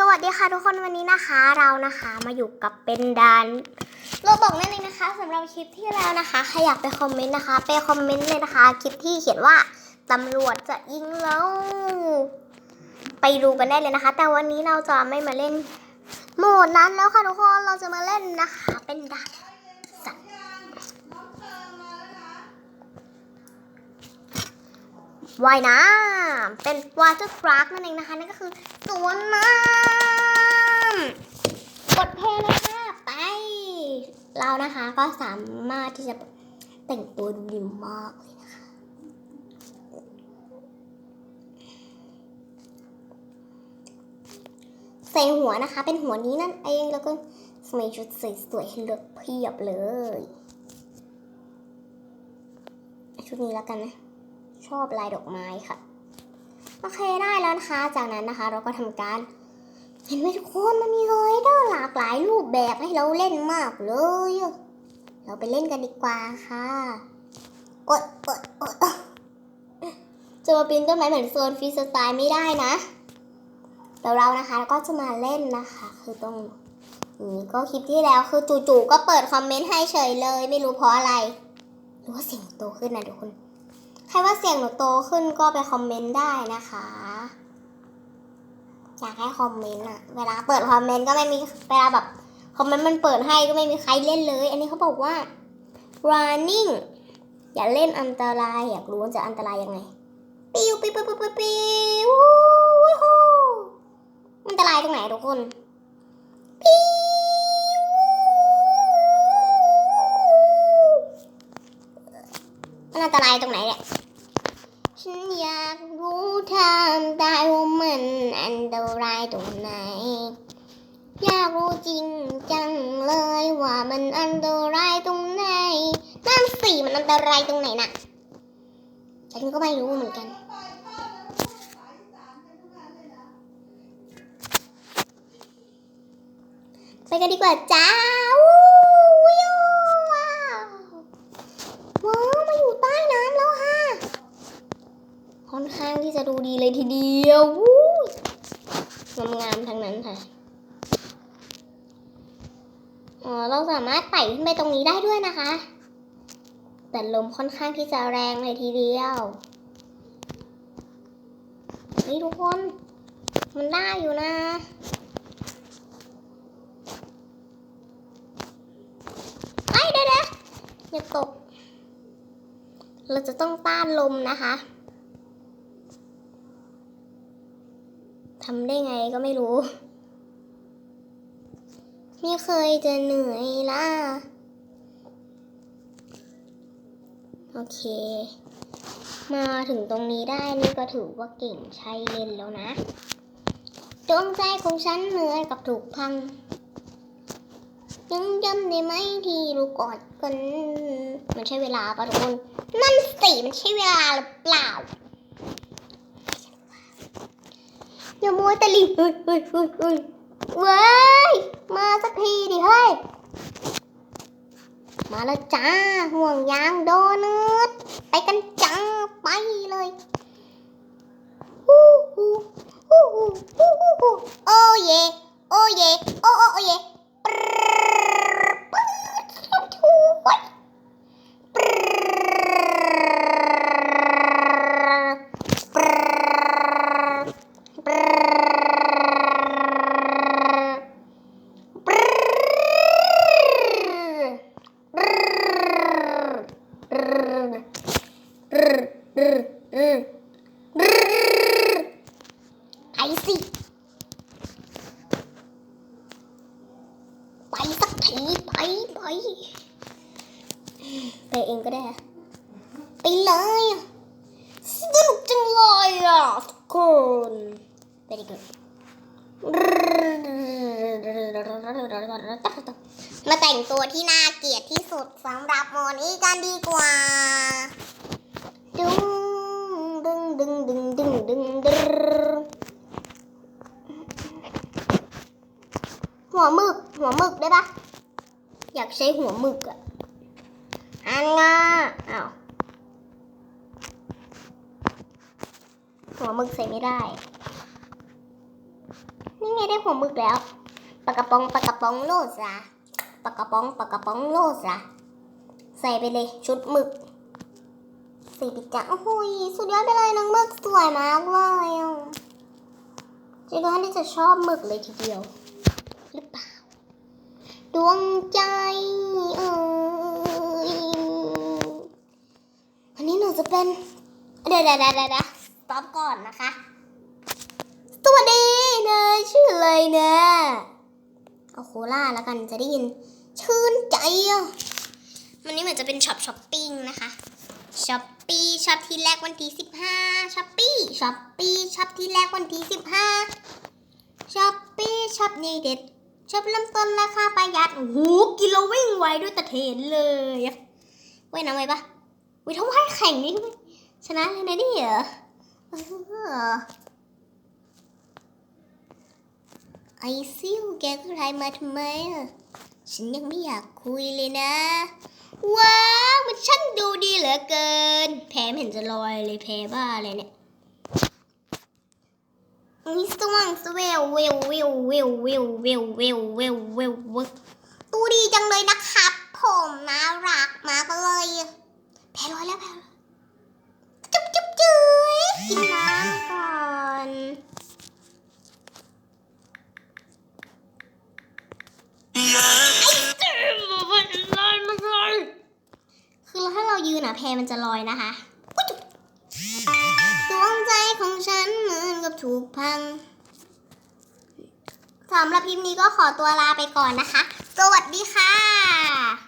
สวัสดีค่ะทุกคนวันนี้นะคะเรานะคะมาอยู่กับเป็นดานเราบอกนั่นเองนะคะสำหรับคลิปที่แล้วนะคะใครอยากไปคอมเมนต์นะคะ ไปคอมเมนต์เลยนะคะคลิปที่เขียนว่าตำรวจจะยิงเราไปดูกันได้เลยนะคะ แต่วันนี้เราจะไม่มาเล่นโหมดนั้นแล้วค่ะทุกคนเราจะมาเล่นนะคะ เป็นดานสัตว์ว่ายน้ำ เป็น water park นั่นเองนะคะนั่นก็คือสวนน้ำกดเพลงเลยค่ะไป เรานะคะก็สามารถที่จะแต่งตัวดูดีมากเลยนะคะใส่หัวนะคะ เป็นหัวนี้นั่นเองแล้วก็ใส่ชุดสวยๆให้เลือกเพียบเลยชุดนี้แล้วกันนะ ชอบลายดอกไม้ค่ะ โอเคได้แล้วนะคะ จากนั้นนะคะเราก็ทำการเห็นไหมทุกคนมันมีรอยเดอร์หลากหลายรูปแบบให้เราเล่นมากเลย เราไปเล่นกันดีกว่าค่ะอดอดอดจะมาปีนต้นไม้เหมือนโซนฟรีสไตล์ไม่ได้นะเดี๋ยวเรานะคะก็จะมาเล่นนะคะ คือต้องนี่ก็คลิปที่แล้วคือจู่ๆก็เปิดคอมเมนต์ให้เฉยเลย ไม่รู้เพราะอะไรหรือว่าเสียงโตขึ้นนะทุกคน ใครว่าเสียงหนูโตขึ้นก็ไปคอมเมนต์ได้นะคะ อยากให้คอมเมนต์อะเวลาเปิดคอมเมนต์ก็ไม่มีเวลาแบบคอมเมนต์มันเปิดให้ก็ไม่มีใครเล่นเลย อันนี้เขาบอกว่า running อย่าเล่นอันตรายอยากรู้จะอันตรายยังไง ปิวปิวปิวปิวปิวปิววู้ฮู้มันอันตรายตรงไหนทุกคน ตรายตรงไหนเนี่ย ฉันอยากรู้ทางได้ว่ามันอันตรายตรงไหน อยากรู้จริงจังเลยว่ามันอันตรายตรงไหน นั่นสิมันอันตรายตรงไหนน่ะฉันก็ไม่รู้เหมือนกันไปกันดีกว่าจ้าวู้วิวว้าวว้าวมาอยู่ใต้น้ำแล้วค่ะ ค่อนข้างที่จะดูดีเลยทีียววู้งามๆทั้งนั้นค่ะอ๋อเราสามารถไต่ขึ้นไปตรงนี้ได้ด้วยนะคะ แต่ลมค่อนข้างที่จะแรงเลยทีเดียวเฮ้ยทุกคน มันได้อยู่นะเฮ้เดี๋ยวๆอย่าตก เราจะต้องต้านลมนะคะ ทำได้ไงก็ไม่รู้ ไม่เคยจะเหนื่อยล่ะ โอเค มาถึงตรงนี้ได้นี่ก็ถือว่าเก่งใช้เล่นแล้วนะดวงใจของฉันเหนื่อยกับถูกพัง ยังจำได้ไหมที่เรากอดกัน มันใช่เวลาปะทุกคนนั่นสิมันใช่เวลาหรือเปล่า อย่ามัวแต่ลิเฮ้ยเฮ้ยเฮ้ยเฮ้ยเว้ยมาสักทีดิเฮ้ย มาแล้วจ้าห่วงยางโดนัทไปกันจ้า ไปเลยฮู้ฮู้ฮู้ฮู้ฮู้ฮู้ฮู้โอ้เย โอ้เย โอ้โอ้โอ้เยปรึ๊ดปรึ๊ดสุดทูไว้ปรึ๊ดปรึ๊ดปรึ๊ดปรึ๊ด ไปสิ ไปสักที ไปไปไปเองก็ได้ไปเลยอะสนุกจังเลยอะทุกคนไปดีกว่ามาแต่งตัวที่น่าเกลียดที่สุดสำหรับโมนี้กันดีกว่าดึงดึงดึงดึงดึงดึงดึงหัวหมึกหัวหมึกได้ปะ อยากใช้หัวหมึกอะอันง่ะอ้าวหัวหมึกใส่ไม่ได้ นี่ไงได้ได้หัวหมึกแล้วปากกระป๋องปากกระป๋องโลดซะปากกระป๋องปากกระป๋องโลดซะใส่ไปเลยชุดหมึกสีปิจ้ะโอ้โหสุดยอดไปเลยน้องหมึกสวยมากเลยอะเจ๊ก็ที่จะชอบหมึกเลยทีเดียวหรือเปล่า ดวงใจเอ่ยวันนี้หนูจะเป็นเดี๋ยวเดี๋ยวเดี๋ยวเดี๋ยวสต็อปก่อนนะคะ สวัสดีเนยชื่ออะไรนะเอาโคล่าแล้วกันจะได้ยิน ชื่นใจอะวันนี้เหมือนจะเป็นช็อปช้อปปิ้งนะคะช้อปปี้ช็อปที่แรกวันที่สิบห้าช้อปปี้ช้อปปี้ช็อปที่แรกวันที่สิบห้าช้อปปี้ช็อปนี่เด็ด ชอปเริ่มต้นราคาประหยัดโอ้โหกินแล้ววิ่งไวด้วยตะเทนเลยอะเว้ยน้ำไว้ปะวิถ้าว่ายแข่งนี่ชนะเลยนะนี่เหรอไอซิวแกก็ไลน์มาทำไมอะฉันยังไม่อยากคุยเลยนะ ว้าว มันช่างดูดีเหลือเกิน แพ้ไม่เห็นจะลอยเลยแพ้บ้าอะไรเนี่ย นี่สว่างสเวลเวลเวลเวลเวลเวลเวลเวลเวลเวลดูดีจังเลยนะครับ ผมน่ารักมากเลยแพ้ลอยแล้วแพ้ลอยจุ๊บจุ๊บจุ๊ยกินน้ำก่อนคือถ้าเรายืนอะแพมันจะลอยนะคะอุ๊ยจุ๊บดวงใจของฉันเหมือนกับถูกพัง สำหรับพิมพ์นี้ก็ขอตัวลาไปก่อนนะคะ สวัสดีค่ะ